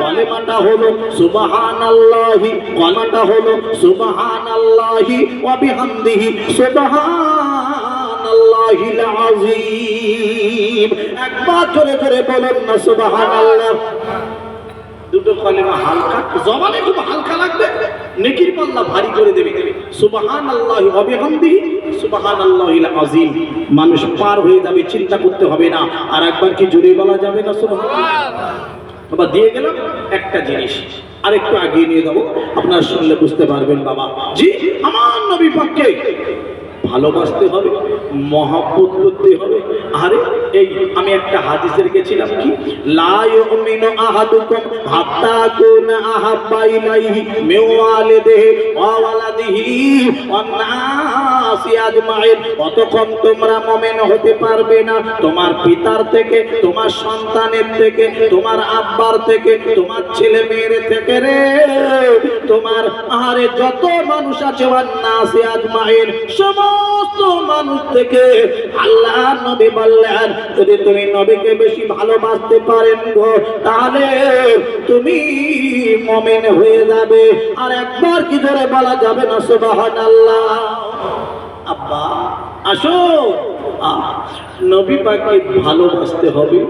কলেমাটা হলো সুবহানাল্লাহি, কলেমাটা হলো সুবহানাল্লাহি ওয়া বিহামদিহি সুবহানাল্লাহিল আযীম একবার জোরে জোরে বলুন না সুবহানাল্লাহ। দুটো কলেমা হালকা, জবানে খুব হালকা লাগবে। নেকির পাল্লা ভারী করে দেবে। সুবহানাল্লাহি ওয়া বিহামদিহি মানুষ পার হয়ে যাবে, চিন্তা করতে হবে না। আর একবার কি জোরে বলা যাবে না, সুবহানাল্লাহ? বাবা দিয়ে গেলাম একটা জিনিস। আর একটু আগিয়ে নিয়ে যাব। আপনার শুনলে বুঝতে পারবেন, বাবা। জি, আমার নবী পাককে ভালোবাসতে হবে, মহাব্বত করতে হবে। আরে, এই আমি একটা হাদিসে রেখেছিলাম কি? লা ইউমিনু আহাদুকুম হাত্তা কুনা আহাব্বা ইলাইহি মিন ওয়ালিদিহি ওয়া ওয়ালাদিহি ওয়ান নাসি অতক্ষণ তোমরা মুমিন হতে পারবে না। তোমার পিতার থেকে, তোমার সন্তানের থেকে, তোমার আব্বার থেকে, তোমার ছেলে মেয়ের থেকে রে। তোমার আহারে যত মানুষ আছে সমস্ত মানুষ থেকে আল্লাহ নবী বললেন, যদি তুমি নবীকে বেশি ভালোবাসতে পারেন গো, তাহলে তুমি মমেন হয়ে যাবে। আর একবার কি ধরে বলা যাবে না, সুবহানাল্লাহ। আব্বা, আসো। নবী পাকে ভালোবাসতে হবে,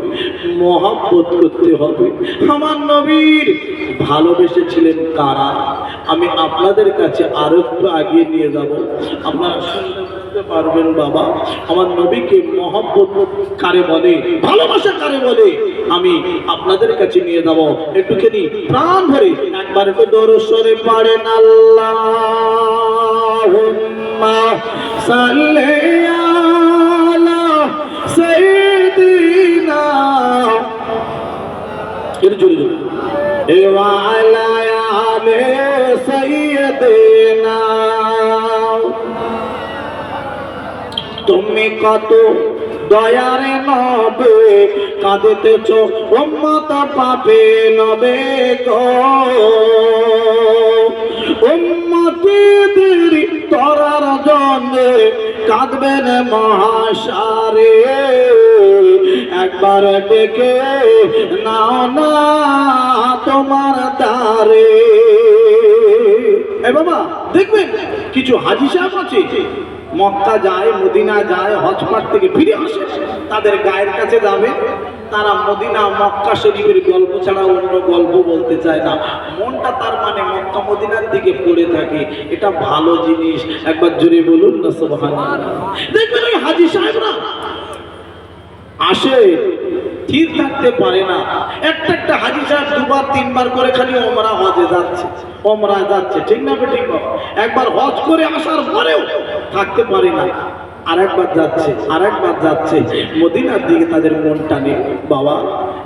মহাব্বত করতে হবে। আমার নবীর ভালোবেসেছিলেন কারা? আমি আপনাদের কাছে আরও একটু আগিয়ে নিয়ে যাব। আপনারা শুনতে পারবেন, বাবা, আমার নবীকে মহাব্বত কারে বলে, ভালোবাসা কারে বলে? আমি আপনাদের কাছে নিয়ে যাব। একটুখানি প্রাণ ধরে, একবার একটু দরসরে পারেন আল্লাহ জোরে জোরে। এ ওয়ালা আলে সাইয়্যিদিনা। তুমি কত দয়ারে নবে, কাঁদিতেছ উম্মত পাবে নবে গো। উম্মতিদের তরার জন্যে কাঁদবেন মহাসারে। একবার ডেকে নাও না তোমার দ্বারে। এ বাবা, দেখবেন কিছু হাজি সাহেব আছে, মক্কা যায়, মদিনা যায় হজপাট থেকে ফিরে আসে, তাদের গায়ের কাছে যাবে তারা মদিনা, মক্কা শরীফের গল্প ছাড়া অন্য গল্প বলতে চায় না। মনটা তার মানে মক্কা মদিনার দিকে পড়ে থাকে। এটা ভালো জিনিস। একবার জোরে বলুন না, সুবহানাল্লাহ। দেখবেন ওই হাজি সাহেবরা আসে, স্থির থাকতে পারে না। একটা একটা হাজি সাহেব দুবার, তিনবার করে খালি ওমরা হজে যাচ্ছে। ওমরা যাচ্ছে। ঠিক না ঠিক একবার হজ করে আসার পরেও থাকতে পারে না। আরেকবার যাচ্ছে আরেকবার যাচ্ছে। মদিনার দিকে তাদের মন টানে, বাবা,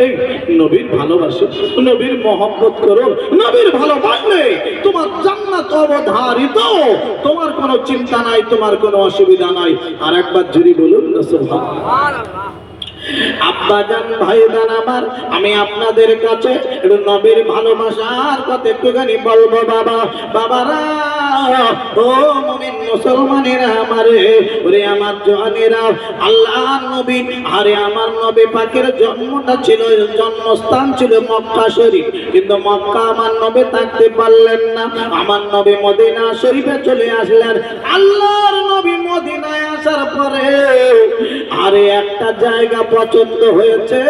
এই নবীর ভালোবাসো, নবীর মহব্বত করো, নবীর ভালোবাসলে তোমার জান্নাত অবধারিত। তোমার কোনো চিন্তা নাই, তোমার কোনো অসুবিধা নাই। আর একবার জুড়ি বলুন সুবহানাল্লাহ। ভাই জান আমার, আমি আপনাদের কাছে নবীর ভালোবাসার কথা একটুখানি বলব, বাবা। বাবারা ও মুমিন মুসলমানেরা আমারে, ওরে আমার জওয়ানেরা আল্লাহ নবী, আরে আমার নবী পাকের জন্মটা ছিল, জন্মস্থান ছিল মক্কা শরীফ, কিন্তু মক্কা আমার নবী থাকতে পারলেন না। আমার নবী মদিনা শরীফে চলে আসলেন। আল্লাহর নবী মদিনায় আসার পরে আরে একটা জায়গা পছন্দ হয়েছে।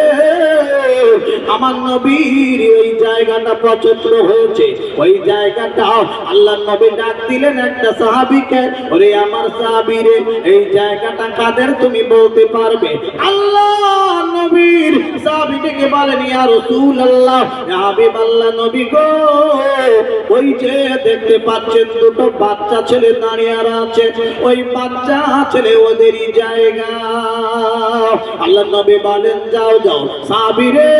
আমার নবীর ওই জায়গাটা পছন্দ হয়েছে। ওই জায়গাটা আল্লাহ নবী ডাক দিলেন একটা সাহাবিকে, ওরে আমার সাহাবি রে এই জায়গাটা কাদের তুমি বলতে পারবে? আল্লাহ নবীর সাহাবিটাকে বলেন, ইয়া রাসূলুল্লাহ ইয়া হাবিব আল্লাহ নবী গো, ওই যে দেখতে পাচ্ছেন দুটো বাচ্চা ছেলে দাঁড়িয়ে আছে। ওই বাচ্চা ছেলে ওদেরই জায়গা। আল্লাহ নবী বলেন, যাও যাও, সাবিরে,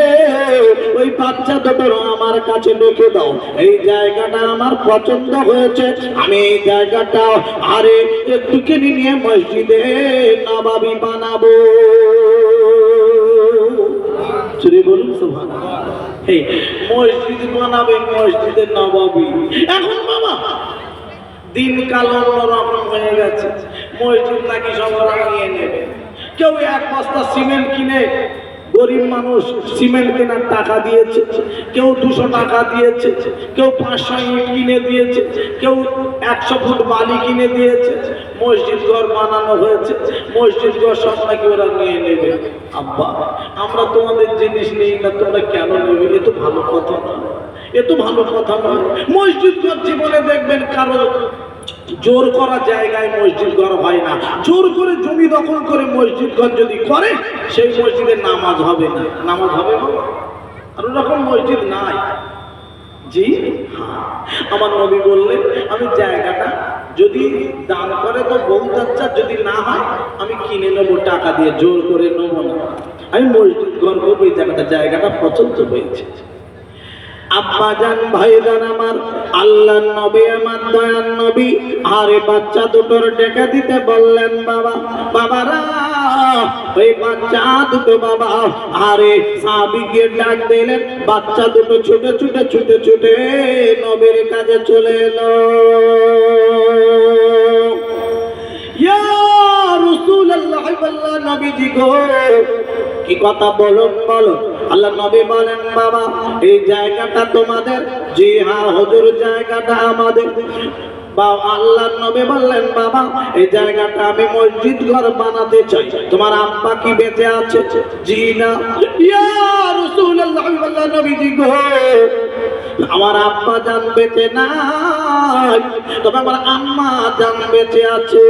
ওই বাচ্চা দুটো আমার কাছে রেখে দাও। এই জায়গাটা আমার পছন্দ হয়েছে। আমি এই জায়গাটা আরে একটুখানি নিয়ে মসজিদে নবাবি বানাবো। চুরি বলুন এই মসজিদ বানাবে মসজিদের নবাবি। এখন বাবা, দিনকাল অন্যরকম হয়ে গেছে। মসজিদ নাকি সব নিয়ে নেবে? কেউ এক বস্তা সিমেন্ট কিনে গরিব মানুষ সিমেন্ট কেনার টাকা দিয়েছে। কেউ দুশো টাকা দিয়েছে। কেউ পাঁচশো ইট কিনে দিয়েছে। কেউ একশো ফুট বালি কিনে দিয়েছে। মসজিদ ঘর বানানো হয়েছে। মসজিদ ঘর সব নাকি ওরা নিয়ে নেবে। আব্বা, আমরা তোমাদের জিনিস নেই না, তোমরা কেন নেবে? এ তো ভালো কথা নয়। এ তো ভালো কথা নয়। মসজিদ ঘর জীবনে দেখবেন কারও জোর করা জায়গায় মসজিদ ঘর হয় না। জোর করে জমি দখল করে মসজিদ ঘর যদি করে, সেই মসজিদে নামাজ হবে না। নামাজ হবে না? আর ওরকম মসজিদ নাই। জি? হ্যাঁ। আমার নবী বললেন, আমি জায়গাটা যদি দান করে তো বহু যদি না হয়, আমি কিনে নেব টাকা দিয়ে, জোর করে নেব না। আমি মসজিদ ঘর করব, এই জায়গাটা জায়গাটা পছন্দ হয়েছে। আব্বা জান ভাইজান আমার আল্লাহ নবী, আমার দয়ান নবী। আরে বাচ্চা দুটোর ডেকে দিতে বললেন বাবা, বাবারা, ওই বাচ্চা দুটো বাবা, আরে সাবিকে ডাক দিলেন, বাচ্চা দুটো ছুটে ছুটে ছুটে ছুটে নবীর কাছে চলে এলো। রাসূলুল্লাহ বললেন নবীজি গো, কি কথা বলুন বলো আল্লাহ নবী বলেন, বাবা, এই জায়গাটা তোমাদের, জি হ্যাঁ হুজুর, জায়গাটা আমাদের। বা আল্লাহ নবী বললেন, বাবা, এই জায়গাটা আমি মসজিদ ঘর বানাতে চাই। তোমার আব্বা কি বেঁচে আছে? জি না। ইয়া রাসূলুল্লাহ বললেন নবীজি গো, আমার আব্বা জান বেঁচে নাই, তবে আমার আম্মা জান বেঁচে আছে।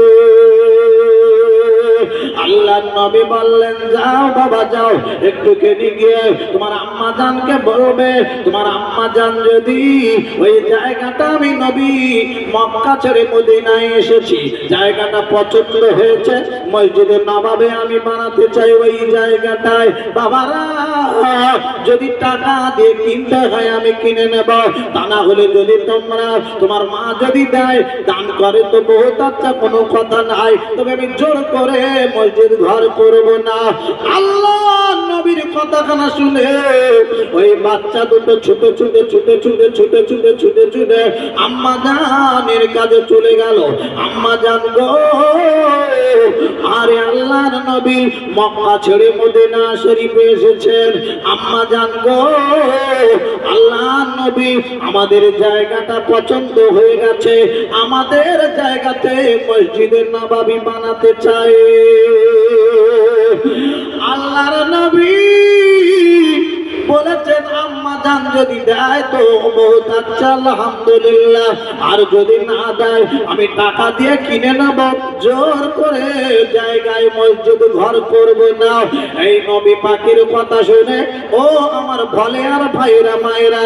আল্লাহ নবী বললেন, যাও বাবা, যাও একটুখানি গিয়ে তোমার আম্মা জানকে বলবে, তোমার আম্মা জান যদি ওই জায়গাটা আমি নবী মক্কা ছেড়ে মদিনায় এসেছি, জায়গাটা পছন্দ হয়েছে মসজিদের নবাবে আমি বানাতে চাই ওই জায়গাটায়। বাবারা, যদি টাকা দিয়ে কিনতে হয় আমি কিনে নেব। তা না হলে যদি তোমরা, তোমার মা যদি দেয়, দান করে তো বহুত আচ্ছা কোনো কথা নাই। তবে আমি জোর করে মসজিদ ঘর করব না। আল্লাহ নবীর কথাখানা শুনে ওই বাচ্চা দুটো ছুটে ছুটে ছুটে ছুটে ছুটে ছুটে ছুটে ছুটে আম্মা জানের কাজে চলে গেল। আম্মা জান গো, আরে আল্লাহর নবী মক্কা ছেড়ে মদিনা শরীফে এসেছেন। আম্মা জান গো নবী আমাদের জায়গাটা পছন্দ হয়ে গেছে। আমাদের জায়গাতে মসজিদের নবাবী বানাতে চায়। আল্লাহর নবী বলেছেন, আম্মা জান যদি দেয় তো বহুত আচ্ছা আলহামদুলিল্লাহ। আর যদি না দেয়, আমি টাকা দিয়ে কিনে নেব। জোর করে জায়গায় মসজিদ ঘর করব না। এই নবী পাখির কথা শুনে, ও আমার ভলে আর ভাইরা মায়েরা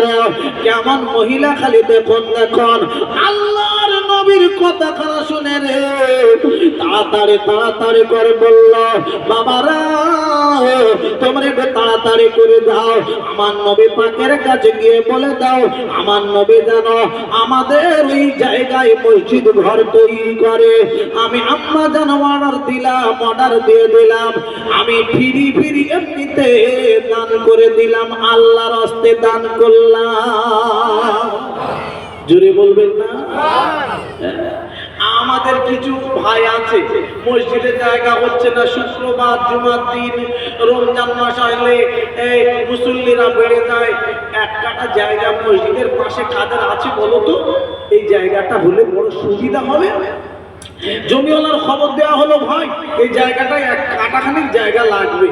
কেমন মহিলা খালি দেখুন দেখুন। আল্লাহর নবীর কথা খানা শুনে রে? তাড়াতাড়ি তাড়াতাড়ি করে বলল, বাবারা, তোমরা একটু তাড়াতাড়ি করে দাও আমার নবী পাকের কাছে গিয়ে বলে দাও, আমার নবী জানো আমাদের এই জায়গায় মসজিদ ঘর তৈরি করে। আমি আম্মা জানো অর্ডার দিলাম অর্ডার দিয়ে দিলাম। আমি ফিরি ফিরি এমনিতে দান করে দিলাম, আল্লাহর হস্তে দান করলাম। জোরে বলবেন না? আমাদের কিছু ভাই আছে মসজিদের জায়গা হচ্ছে না, শুক্রবার, জুমার দিন, রমজান মাস আসলে মুসল্লিরা বেড়ে যায়। এক কাটা জায়গা মসজিদের পাশে কাদের আছে বলো তো? এই জায়গাটা হলে বড় সুবিধা হবে। জমিওয়ালার খবর দেওয়া হলো ভাই, এই জায়গাটায় এক কাটাখানিক জায়গা লাগবে।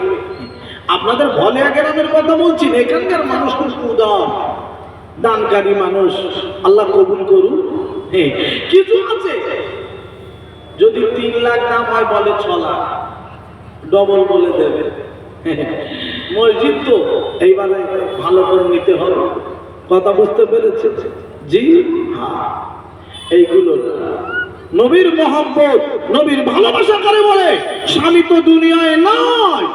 আপনাদের ভলে গ্রামের কথা বলছি এখানকার মানুষ খুব উদার। দানকারী মানুষ, আল্লাহ কবুল করুন হ্যাঁ কিছু আছে? যদি তিন লাখ দাম হয় বলে ছ লাখ ডবল বলে দেবে। মসজিদ তো এইবারে ভালো করে নিতে হবে। কথা বুঝতে পেরেছে জি হ্যাঁ। এইগুলো নবীর মহব্বত, নবীর ভালোবাসা করে বলে? স্বামী তো দুনিয়ায় নয়।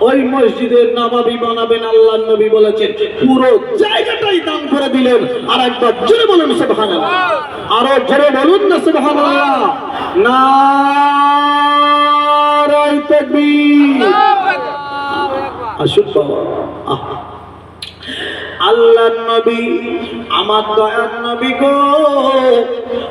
ওই মসজিদের নবাবী বানাবেন আল্লাহ নবী বলেছেন। পুরো জায়গাটাই দান করে দিলেন। আর একবার জোরে বলুন, সুবহানাল্লাহ। আরও জোরে বলুন না, সুবহানাল্লাহ। নারাই তাকবীর। আসুন বাবা। আল্লাহর নবী, আমার দয়ার নবী গো।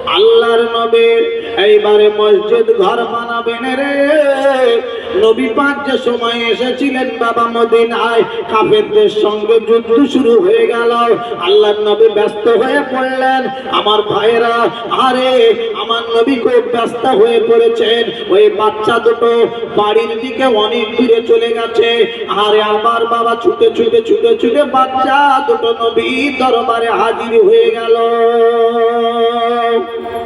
আল্লাহর নবী, এইবারে মসজিদ ঘর বানাবেন রে। নবী পাক যে সময় এসেছিলেন বাবা মদিনায়, কাফেরদের সঙ্গে যুদ্ধ শুরু হয়ে গেল। আল্লাহ নবী ব্যস্ত হয়ে পড়লেন। আমার ভাইয়েরা, আরে, আমার নবী খুব ব্যস্ত হয়ে পড়েছেন। ওই বাচ্চা দুটো বাড়ির দিকে অনেক দূরে চলে গেছে। আরে, আমার বাবা ছুটে ছুটে ছুটে ছুটে বাচ্চা দুটো নবী দরবারে হাজির হয়ে গেল। আল্লাহর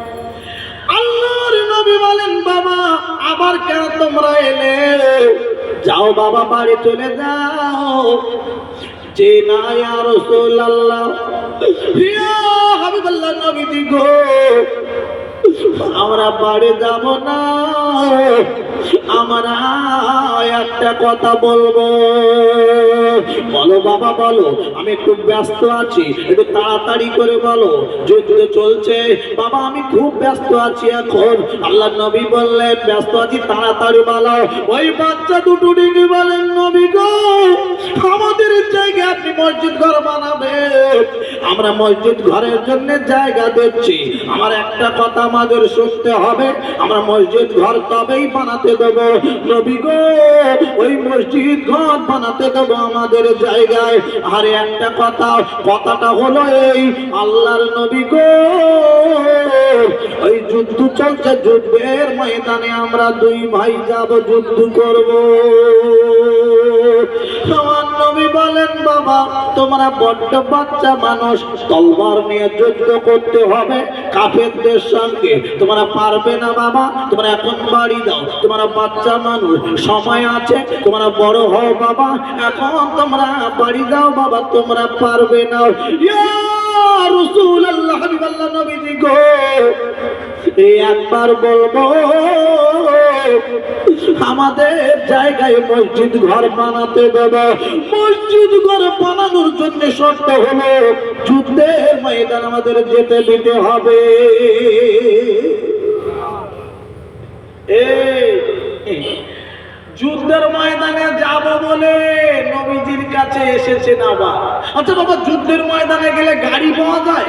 নবী বলেন, বাবা, আবার কেন তোমরা এলে? যাও বাবা, বাড়ি চলে যাও। যে না ইয়া রাসূলুল্লাহ। ইয়া হাবিবাল্লাহ নবীজি গো, আমরা বাড়ি যাব না। আমরা একটা কথা বলব। বলো বাবা, বলো। আমি একটু ব্যস্ত আছি, একটু তাড়াতাড়ি করে বলো, যুদ্ধ চলছে। বাবা, আমি খুব ব্যস্ত আছি এখন। আল্লাহ নবী বললেন, ব্যস্ত আছি, তাড়াতাড়ি বলো। ওই বাচ্চা দুটো ডিঙি বলেন, নবী গো, আমাদের জায়গায় আপনি মসজিদ ঘর বানাবেন। আমরা মসজিদ ঘরের জন্য জায়গা দিচ্ছি। আমার একটা কথা আমাদের শুনতে হবে। আমরা মসজিদ ঘর তবেই বানাতে দেবো। নবী গো, ওই মসজিদ ঘর বানাতে দেবো আমাদের জায়গায়। আর একটা কথা, কথাটা হলো এই, আল্লাহর নবী গো, ওই যুদ্ধ চলছে, যুদ্ধের ময়দানে আমরা দুই ভাই যাব যুদ্ধ করব। নবী বলেন, বাবা, তোমরা বড্ড বাচ্চা মানুষ। তলবার নিয়ে যুদ্ধ করতে হবে কাফেরদের সঙ্গে। তোমরা পারবে না, বাবা। তোমরা এখন বাড়ি দাও। তোমরা বাচ্চা মানুষ। সময় আছে। তোমরা বড় হও, বাবা। এখন তোমরা বাড়ি দাও, বাবা। তোমরা পারবে না। ইয়া রাসূলুল্লাহ হাবিবাল্লাহ নবীজি গো, এই একবার বলব, আমাদের জায়গায় মসজিদ ঘর বানাতে দেবে। মসজিদ ঘর বানানোর জন্য শর্ত হলো, যুদ্ধের ময়দান আমাদের যেতে দিতে হবে। এই যুদ্ধের ময়দানে যাব বলে নবীজির কাছে এসেছেন আবার। আচ্ছা বাবা, যুদ্ধের ময়দানে গেলে গাড়ি পাওয়া যায়?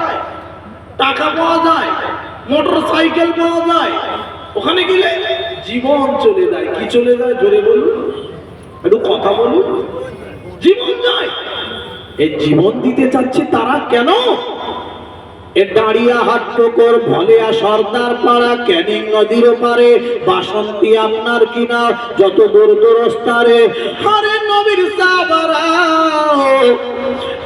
টাকা পাওয়া যায়? মোটর সাইকেল পাওয়া যায়? ওখানে গেলে জীবন চলে যায়। কি চলে যায়? জোরে বলুন। একটু কথা বলুন। জীবন যায়। এই জীবন দিতে চাচ্ছে তারা কেন? দাঁড়িয়া হাট টোকর ভলেয়া সর্দার পাড়া, ক্যানিং নদীর পারে বাসন্তী কিনা, যত দূর দূরস্তারে হরে নবীর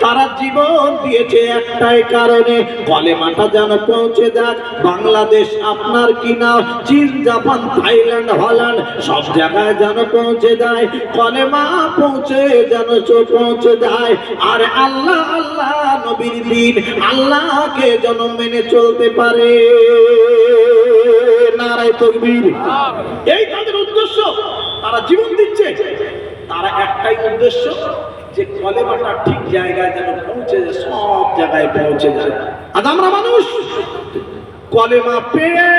তারা জীবন দিয়েছে একটাই কারণে কলেমাটা যেন পৌঁছে যাক। বাংলাদেশ আপনার কিনা? চীন, জাপান, থাইল্যান্ড, হল্যান্ড, সব জায়গায় যেন পৌঁছে যায়। কলেমা পৌঁছে যেন চো- পৌঁছে যায়। আর আল্লাহ আল্লাহ, নবীর দিন আল্লাহকে যেন মেনে চলতে পারে। নারায় তকবীর। এই তাদের উদ্দেশ্য, তারা জীবন দিচ্ছে। তারা একটাই উদ্দেশ্য যে কলেমাটা ঠিক জায়গায় যেন পৌঁছে যায়, সব জায়গায় পৌঁছে যায়। আজ আমরা মানুষ, কলেমা পেয়ে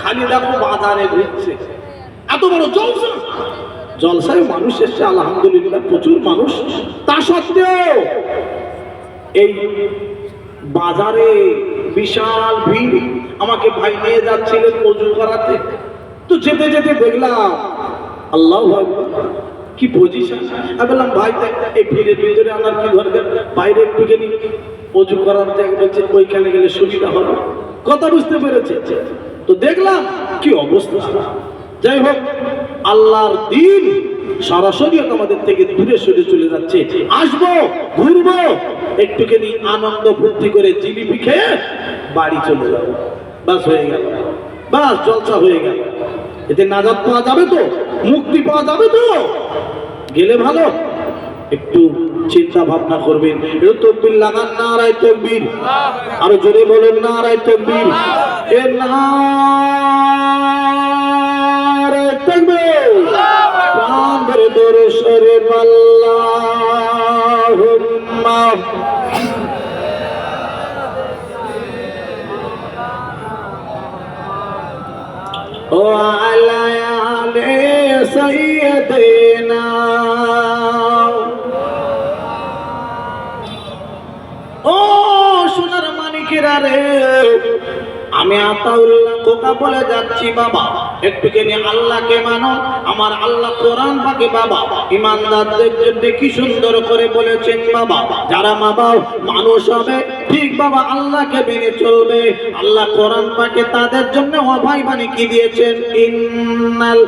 খালি দেখো বাজারে ঘুরছে। এত বড় জলসা। জলসায় মানুষ এসছে, আলহামদুলিল্লাহ, প্রচুর মানুষ। তা সত্ত্বেও এই বাজারে বিশাল ভিড়। আমাকে ভাই নিয়ে যাচ্ছিলেন অজু করাতে। তো যেতে যেতে দেখলাম, আল্লাহ কি পজিশন আমি বললাম, ভাই এই ভিড়ের ভিতরে আমার কি দরকার? বাইরে একটু গেলি, অজু করার বলছে, ওইখানে গেলে সুবিধা হবে। কথা বুঝতে পেরেছে। তো দেখলাম, কি অবস্থা। যাই হোক, আল্লাহর দিন সরাসরি আমাদের থেকে দূরে সরে চলে যাচ্ছে। আসব, ঘুরবো, একটুখানি আনন্দ ফুর্তি করে জিলিপি খেয়ে বাড়ি চলে যাব। বাস হয়ে গেল। বাস, জলসা হয়ে গেল। এতে নাজাদ পাওয়া যাবে তো? মুক্তি পাওয়া যাবে তো? গেলে ভালো। একটু চিন্তা ভাবনা করবেন। একটু তকবির লাগান না রায় তকবির। আরও জোরে বলেন না রায় তকবির। এ না প্রাণ দরে সরে আল্লাহুম্মা। وعلى آل سيدنا ও সোনার মানিকেরা রে আমি আতাউল্লাহ কোকা বলে যাচ্ছি, বাবা। একটু একটুখানি আল্লাহকে মানো, আমার আল্লাহ কোরআন পাকে, বাবা। ইমানদারদের জন্য কি সুন্দর করে বলেছেন, বাবা। যারা মা বাবা মানুষ হবে, ঠিক বাবা, আল্লাহকে মেনে চলবে। আল্লাহ কোরআন পাকে তাদের জন্য অভাই মানে কি দিয়েছেন? ইন্নাল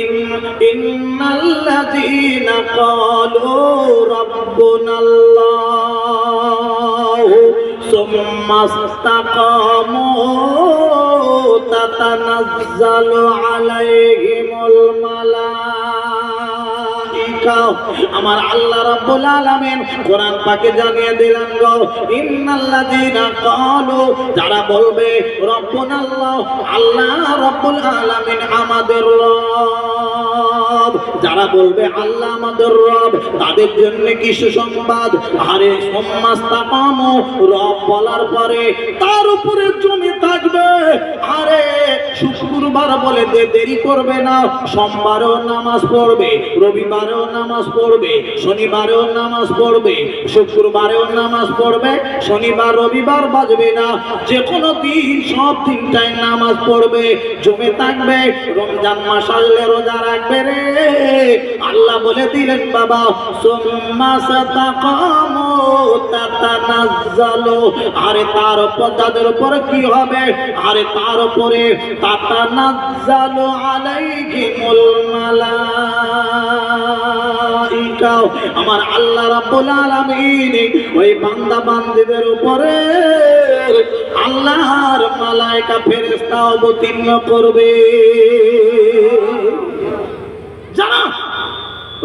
ইন, ইন্নাল লাযিনা ক্বালু রাব্বুনাল্লাহু সুম্মা ইসতাকামু তাতানাজ্জালু আলাইহিমুল মালাইকা। আমার আল্লাহ রাব্বুল আলামিন কোরআন পাকে জানিয়ে দিলেন গো, ইন্নাল্লাযীনা ক্বালু যারা বলবে, রব্বুনাল্লাহ, আল্লাহ রাব্বুল আলামিন আমাদের রব। যারা বলবে, আল্লাহ আমাদের রব তাদের জন্য কি সুসংবাদ? আরে, সম্মাস্তাকামু রব বলার পরে তার উপরে জমি থাকবে। আরে, শুক্রবার বলে দে, দেরি করবে না। সোমবারেও নামাজ পড়বে, রবিবারেও নামাজ পড়বে, শনিবারেও নামাজ পড়বে, শুক্রবারেও নামাজ পড়বে, শনিবার, রবিবার বাজবে না। যে কোনো দিন সব দিনটায় নামাজ পড়বে, জমে থাকবে, রমজান মাস আসলে রোজা রাখবে রে। আল্লাহ বলে দিলেন, বাবা, সোম্মা সাতাকামু তাতানাজ্জালু। আরে তার উপর তাদের উপর কি হবে? আরে তার উপরে তাতানাজ্জালু আলাইহিমুল মালাইকা আমার আল্লাহ রাব্বুল আলামিন ওই বান্দা বান্দীদের উপরে আল্লাহর মালাইকা ফেরেশতা অবতীর্ণ করবে। জানা?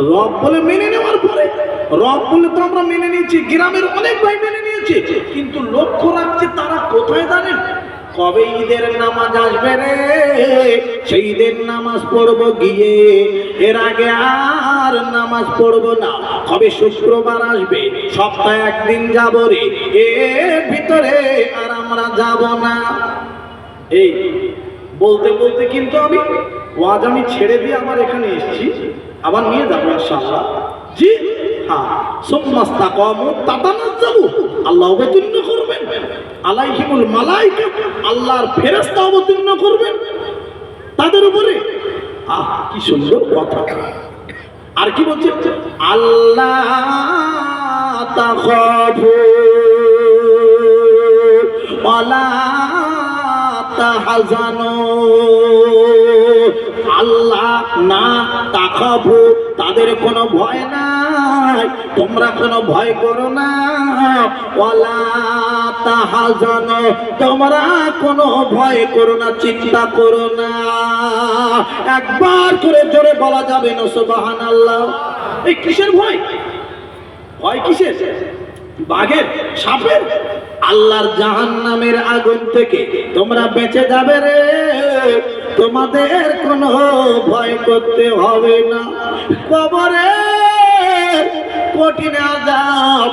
রব বলে মেনে নেওয়ার পরে রব বলে তো আমরা মেনে নিয়েছি, গ্রামের অনেক ভাই মেনে নিয়েছে, কিন্তু লক্ষ্য রাখছে তারা কোথায় জানেন? কবে ঈদের নামাজ আসবে রে? সেই ঈদের নামাজ পড়ব গিয়ে। এর আগে আর নামাজ পড়ব না, কবে শুক্রবার আসবে? সপ্তাহে একদিন যাব রে এর ভিতরে আর আমরা যাব না। এই, বলতে বলতে কিন্তু আমি ওয়াজ আমি ছেড়ে দিয়ে আমার এখানে এসেছি। আবার নিয়ে যাব ইনশাআল্লাহ। জি। তাতানাজ্জালু। আল্লাহ অবতীর্ণ করবেন। আল্লাহর ফেরেশতা অবতীর্ণ করবেন। তাদের উপরে, আহ, কি সুন্দর কথা। আর কি বলছে? আল্লাহ তাখাফু আল্লাহ না তাকাবু তাদের কোনো ভয় নাই, তোমরা কোনো ভয় করো না। তোমরা কোনো ভয় করো না, চিন্তা করো না। একবার করে জোরে বলা যাবে না, সুবহানাল্লাহ। এই কিসের ভয়? ভয় কিসের? বাঘের, সাপের? আল্লাহর জাহান নামের আগুন থেকে তোমরা বেঁচে যাবে রে। তোমাদের কোনো ভয় করতে হবে না। কবরে কঠিন আজাব।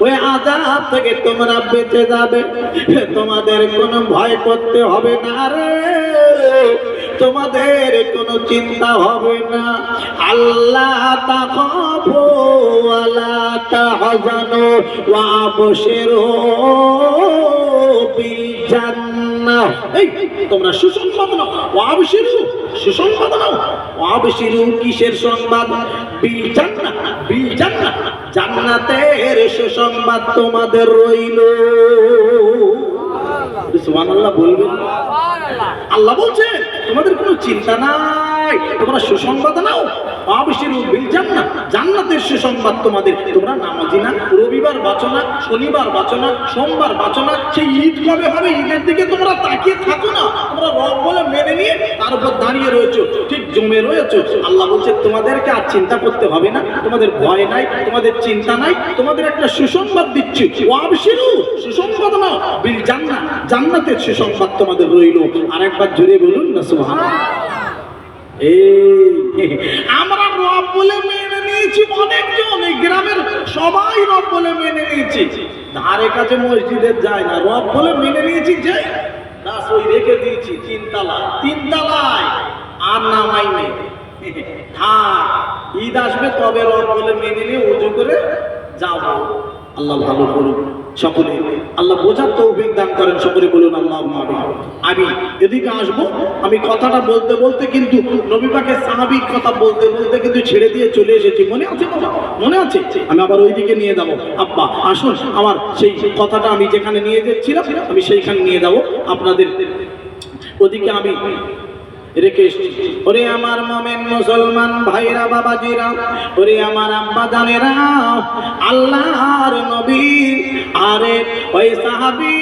ওই আজাব থেকে তোমরা বেঁচে যাবে। তোমাদের কোনো ভয় করতে হবে না রে। তোমাদের কোনো চিন্তা হবে না। আল্লাহ তাকাফু ওয়ালা তাহজানু ওয়া আবশিরু বিল জান্নাহ এই, তোমরা সুসংবাদ নাও। ওয়া আবশিরু সুসংবাদ নাও। ওয়া আবশিরু কিসের সংবাদ? বিল জান্নাত বিল জান্নাত। জান্নাতের সুসংবাদ তোমাদের রইল। বলবেন। আল্লাহ বলছে তোমাদের কোনো চিন্তা নাই তোমরা সুসংবাদ নাও। অবশ্যই বিল জান্নাত জান্নাতের সুসংবাদ তোমাদের। তোমরা নামাজি না রবিবার বাঁচো না শনিবার বাঁচো না সোমবার বাঁচো না সেই ঈদ কবে হবে ঈদের দিকে তোমরা তাকিয়ে থাকো না। তোমরা রব বলে মেনে নিয়ে তার উপর দাঁড়িয়ে রয়েছো ঠিক জমে রয়েছো। আল্লাহ বলছে তোমাদেরকে আর চিন্তা করতে হবে না তোমাদের ভয় নাই তোমাদের চিন্তা নাই তোমাদের একটা সুসংবাদ দিচ্ছি। ওয়াবশিরু সুসংবাদ নাও বিল জান্নাত। জান্নাতের সুসংবাদ তোমাদের রইল। আরেকবার জুড়ে বলুন না এই, আমরা রব বলে মেনে নিয়েছি অনেকজন, এই গ্রামের সবাই রব বলে মেনে নিয়েছি। ধারে কাছে মসজিদের যায় না রব বলে মেনে নিয়েছি যে দাস ওই রেখে দিয়েছি তিনতলা তিনতলায়, আর নামাই নেই। থাক, ঈদ আসবে, তবে রব বলে মেনে নিয়ে উজু করে যাব। আল্লাহ ভালো করুন সকলে আল্লাহ বোঝার তৌফিক দান করেন, সকলে বলুন আল্লাহ আমি এদিকে আসব, আমি কথাটা বলতে বলতে কিন্তু নবী পাকের সাহাবির কথা বলতে বলতে কিন্তু ছেড়ে দিয়ে চলে এসেছি। মনে আছে মনে আছে? আমি আবার ওইদিকে নিয়ে যাব। আব্বা, আসুন, আমার সেই কথাটা আমি যেখানে নিয়ে যাচ্ছিলাম, আমি সেইখানে নিয়ে যাব। আপনাদের ওদিকে আমি রেখে ওরে আমার মোমেন মুসলমান ভাইরা, বাবাজিরা, ওরে আমার আব্বা জানেরা, আল্লাহর নবী, আরে ওই সাহাবী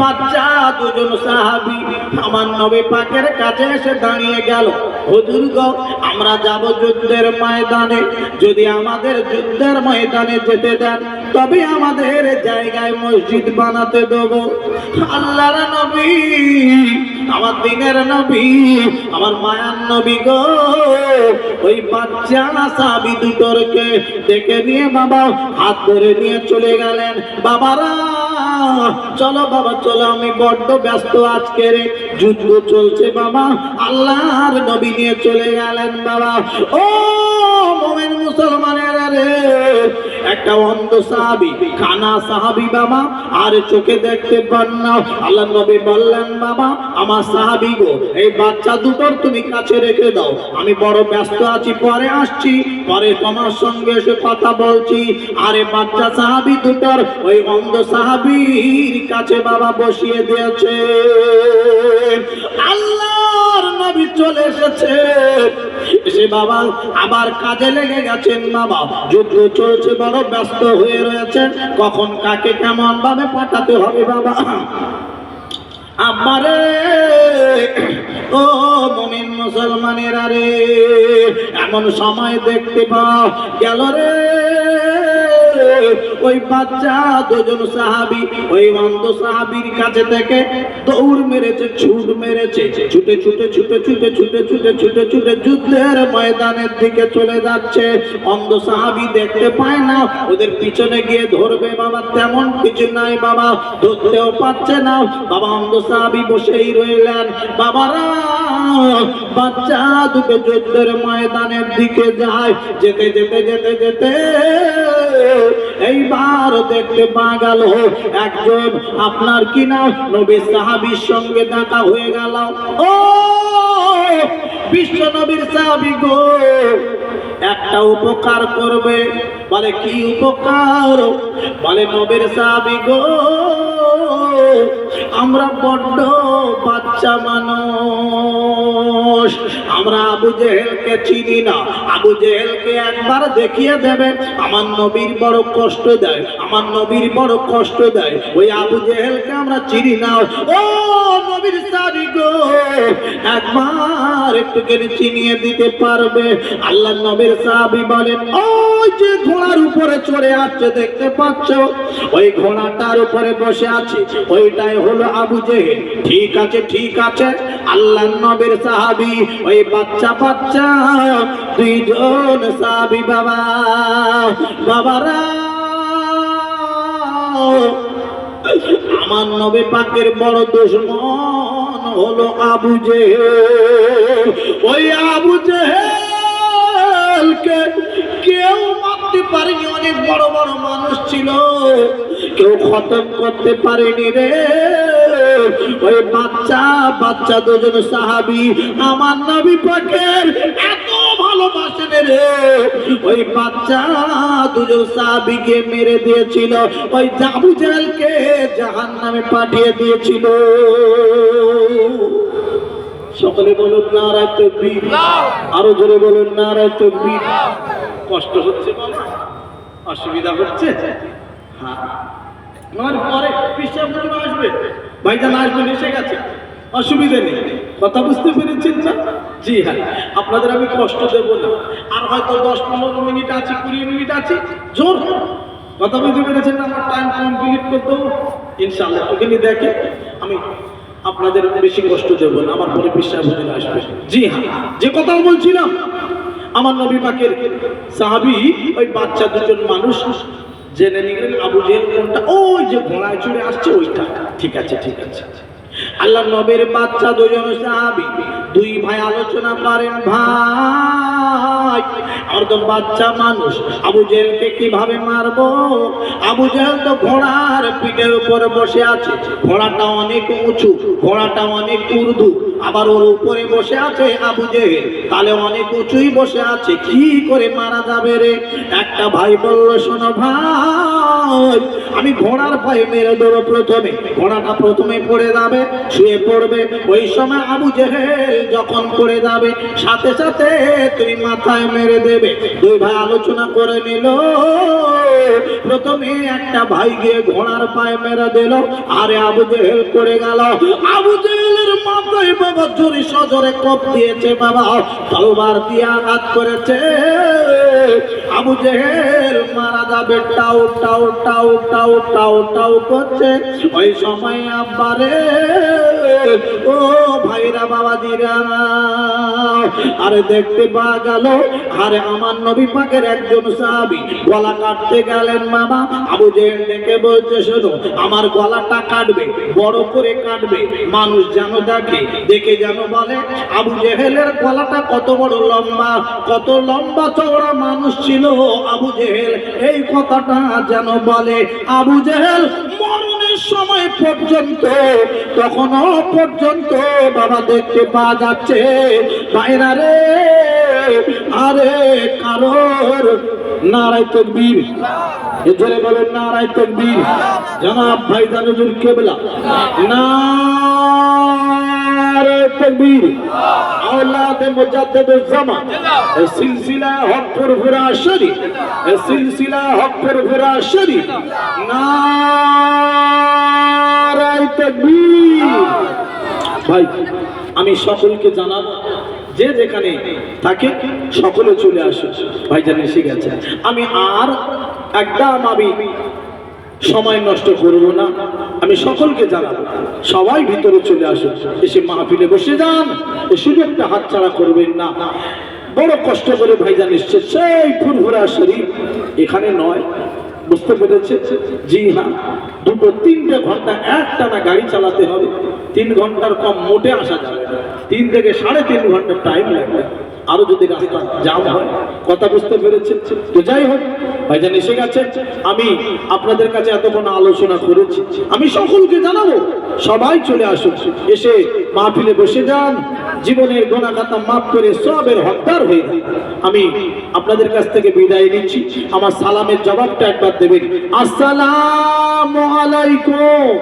বাচ্চা দুজন সাহাবী, আমার নবী পাকের কাছে এসে দাঁড়িয়ে গেল। হুজুর আমরা যাব যুদ্ধের ময়দানে। যদি আমাদের যুদ্ধের ময়দানে যেতে দেন, তবে আমাদের জায়গায় মসজিদ বানাতে দেব। আল্লাহর নবী আমার দিনের নবী, আমার মায়ার নবী গো। ওই বাচ্চা সাবি দুটোরকে ডেকে নিয়ে বাবা, হাত ধরে নিয়ে চলে গেলেন। বাবারা, চলো বাবা, চলো, আমি বড্ড ব্যস্ত আজকে রে। যুদ্ধ চলছে বাবা, আল্লাহর নবী নিয়ে চলে গেলেন বাবা। ও মোমেন মুসলমানের রে একটা অন্ধ সাহাবি কানা সাহাবি বাবা, আর চোখে দেখতে পান না। আল্লাহ নবী বললেন, বাবা, আমার সাহাবি গো, এই বাচ্চা দুটোর তুমি কাছে রেখে দাও। আমি বড় ব্যস্ত আছি, পরে আসছি, পরে তোমার সঙ্গে এসে কথা বলছি। আরে বাচ্চা সাহাবি দুটোর, ওই অন্ধ সাহাবির কাছে বাবা বসিয়ে দিয়েছে। আল্লাহর নবী চলে এসেছে। এসে বাবা আবার কাজে লেগে গেছেন বাবা। যুদ্ধ চলছে, বড় ব্যস্ত হয়ে রয়েছেন। কখন কাকে কেমন ভাবে পাঠাতে হবে বাবা? আমারে ও মমিন মুসলমানের আরে এমন সময় দেখতে পাও, গেল রে। ওই বাচ্চা, দুজন সাহাবি, ওই অন্ধ সাহাবির কাছে থেকে দৌড় মেরেছে, ছুট মেরেছে। ছুটে ছুটে ছুটে ছুটে ছুটে ছুটে ছুটে ছুটে যুদ্ধের ময়দানের দিকে চলে যাচ্ছে। অন্ধ সাহাবি দেখতে পায় না, ওদের পিছনে গিয়ে ধরবে, বাবা, তেমন কিছু নাই বাবা, ধরতেও পারছে না। বাবা, অন্ধ সাহাবি বসেই রইলেন। বাবারা, বাচ্চা, দুটো যুদ্ধের ময়দানের দিকে যায়। যেতে যেতে যেতে যেতে এইবার দেখতে পা গেল, একজন আপনার কি না নবী সাহাবির সঙ্গে দেখা হয়ে গেল। ও, বিশ্ব নবীর সাহাবি গো, একটা উপকার করবে। বলে, কি উপকার? বলে, নবীর সাহাবি গো, আমরা বড্ড বাচ্চা মানুষ। আমরা আবু জেহেলকে চিনি না। আবু জেহেলকে একবার দেখিয়ে দেবে আমার নবীর বড় কষ্ট দেয়, আমার নবীর বড় কষ্ট দেয়। ওই আবু জেহেলকে আমরা চিনি না। ও নবীর সাবি গো, একবার একটুখানি চিনিয়ে দিতে পারবে? আল্লাহ নবীর সাহাবি বলেন, ওই যে ঘোড়ার উপরে চড়ে আসছে, দেখতে পাচ্ছ? ওই ঘোড়াটার উপরে বসে আছে, ওইটাই হলো আবু জেহেল ঠিক আছে ঠিক আছে। আল্লাহ নবীর সাহাবি ওই বাচ্চা বাচ্চা দুইজন সাবি বাবা, বাবারা। আমার নবী পাকের বড় দুশ্মন হলো আবু জেহেল। ওই আবু জেহেলকে কেউ মারতে পারেনি, অনেক বড় বড় মানুষ ছিল। কেউ খতম করতে পারেনি রে। ওই বাচ্চা বাচ্চা দুজন সাহাবি আমার নবী পাকের এত ভালোবাসেন রে। ওই বাচ্চা দুজন সাহাবিকে মেরে দিয়েছিল, ওই জাবু জালকে জাহান নামে পাঠিয়ে দিয়েছিল। সকলে বলুন, নারায় তকবীর। আরও জোরে বলুন, নারায় তকবীর। কষ্ট হচ্ছে অসুবিধা হচ্ছে? হ্যাঁ। আমার পরে পিসাব আসবে। ভাইজান আসবেন, এসে গেছে। অসুবিধা নেই। কথা বুঝতে পেরেছেন না? জি হ্যাঁ আপনাদের আমি কষ্ট দেব না। আর হয়তো দশ পনেরো মিনিট আছে, কুড়ি মিনিট আছে, জোর কথা বুঝতে পেরেছেন আমার টাইম কমপ্লিট করতে ইনশাল্লাহ ওখানে দেখে আমি আপনাদের বেশি কষ্ট দেব না। আমার পরে বিশ্বাস হুজুর আসবে। জি হ্যাঁ যে কথা বলছিলাম, আমার নবী পাকের সাহাবি, ওই বাচ্চা দুজন মানুষ জেনে নিলেন আবু জেল কোনটা? ওই যে ঘোড়ায় চড়ে আসছে, ওইটা। ঠিক আছে ঠিক আছে। আল্লাহ নবীর বাচ্চা দুজন সাহাবি, দুই ভাই আলোচনা করেন, ভাই আর তো বাচ্চা মানুষ, আবু জেলকে কীভাবে মারবো? আবু জেল তো ঘোড়ার পিঠের উপর বসে আছে, ঘোড়াটা অনেক উঁচু, ঘোড়াটা অনেক উর্দু, আবার ওর উপরে বসে আছে আবু জেহেল, তাহলে অনেক উঁচুই বসে আছে, কি করে মারা যাবে রে? একটা ভাই বলল, শোনো ভাই আমি ঘোড়ার পায়ে মেরে দেবো প্রথমে। ঘোড়াটা প্রথমে পড়ে যাবে, শুয়ে পড়বে। ওই সময় আবু জেহেল যখন পড়ে যাবে, সাথে সাথে তুমি মাথায় মেরে দেবে। দুই ভাই আলোচনা করে নিল। প্রথমে একটা ভাই গিয়ে ঘোড়ার পায়ে মেরে দিল। আরে আবু জেহেল পড়ে গেল। আবু জেহেলের মাথায় বাবা জোরে সজোরে কপ দিয়েছে বাবা। তলবার দিয়ে আঘাত করেছে। আবু জেহেল মারা যাবে টাউ টাউ টাউ টাউ টাউ টাউ করছে। ওই সময় আব্বারে ও ভাইরা বাবা দিরা আরে দেখতে পাওয়া গেল, আরে আমার নবী পাকের একজন সাহাবি গলা কাটতে গেলেন মামা আবু জেহেল ডেকে বলছে, শোনো, আমার গলাটা কাটবে, বড় করে কাটবে, মানুষ যেন দেখে দেখে যেন বলে, আবু জেহেলের গলাটা কত বড় লম্বা, কত লম্বা চওড়া মানুষ ছিল, আবু জেহেল এই কথাটা যেন বলে। আবু জেহেল মরণের সময় পর্যন্ত তখনও পর্যন্ত বাবা দেখতে পাওয়া যাচ্ছে। বাইরা রে, আরে কারোর নারায় তকবীর। এ জোরে বলেন, নারায় তকবীর। জনাব ভাইজান হুজুর কেবলা। নারায় তকবীর। আওলাদ মুজাদ্দিদুজ জামান। এ সিলসিলা হক ফুরফুরা শরীফ। এ সিলসিলা হক ফুরফুরা শরীফ। নারায় তকবীর। ভাই, আমি সকলকে জানাব, যে যেখানে থাকে, সকলে চলে আসে ভাইজান এসে গেছে। আমি আর একদম আমি সময় নষ্ট করব না। আমি সকলকে জানাব, সবাই ভিতরে চলে আসুন এসে মাহফিলে বসে যান, এ সুযোগটা হাতছাড়া করবেন না। বড় কষ্ট করে ভাইজান এসছে, সেই ফুরফুরা শরীর এখানে নয় বুঝতে পেরেছে? জি হ্যাঁ দুটো তিনটে ঘণ্টা একটানা গাড়ি চালাতে হবে। তিন ঘণ্টার কম মোটে আসা যাবে তিন থেকে সাড়ে তিন ঘণ্টা টাইম লাগবে। আরও যদি রাস্তা জাম হয়, কথা বুঝতে পেরেছে? তো যাই হোক, ভাইজান এসে গেছে। আমি আপনাদের কাছে এতক্ষণ আলোচনা করেছি। আমি সকলকে জানাব, সবাই চলে আসুন। এসে মাহফিলে বসে যান। জীবনের গোনা খাতা মাফ করে সবের হকদার হয়ে আমি আপনাদের কাছ থেকে বিদায় নিচ্ছি। আমার সালামের জবাবটা একবার দেবেন। আসসালাম আলাইকুম।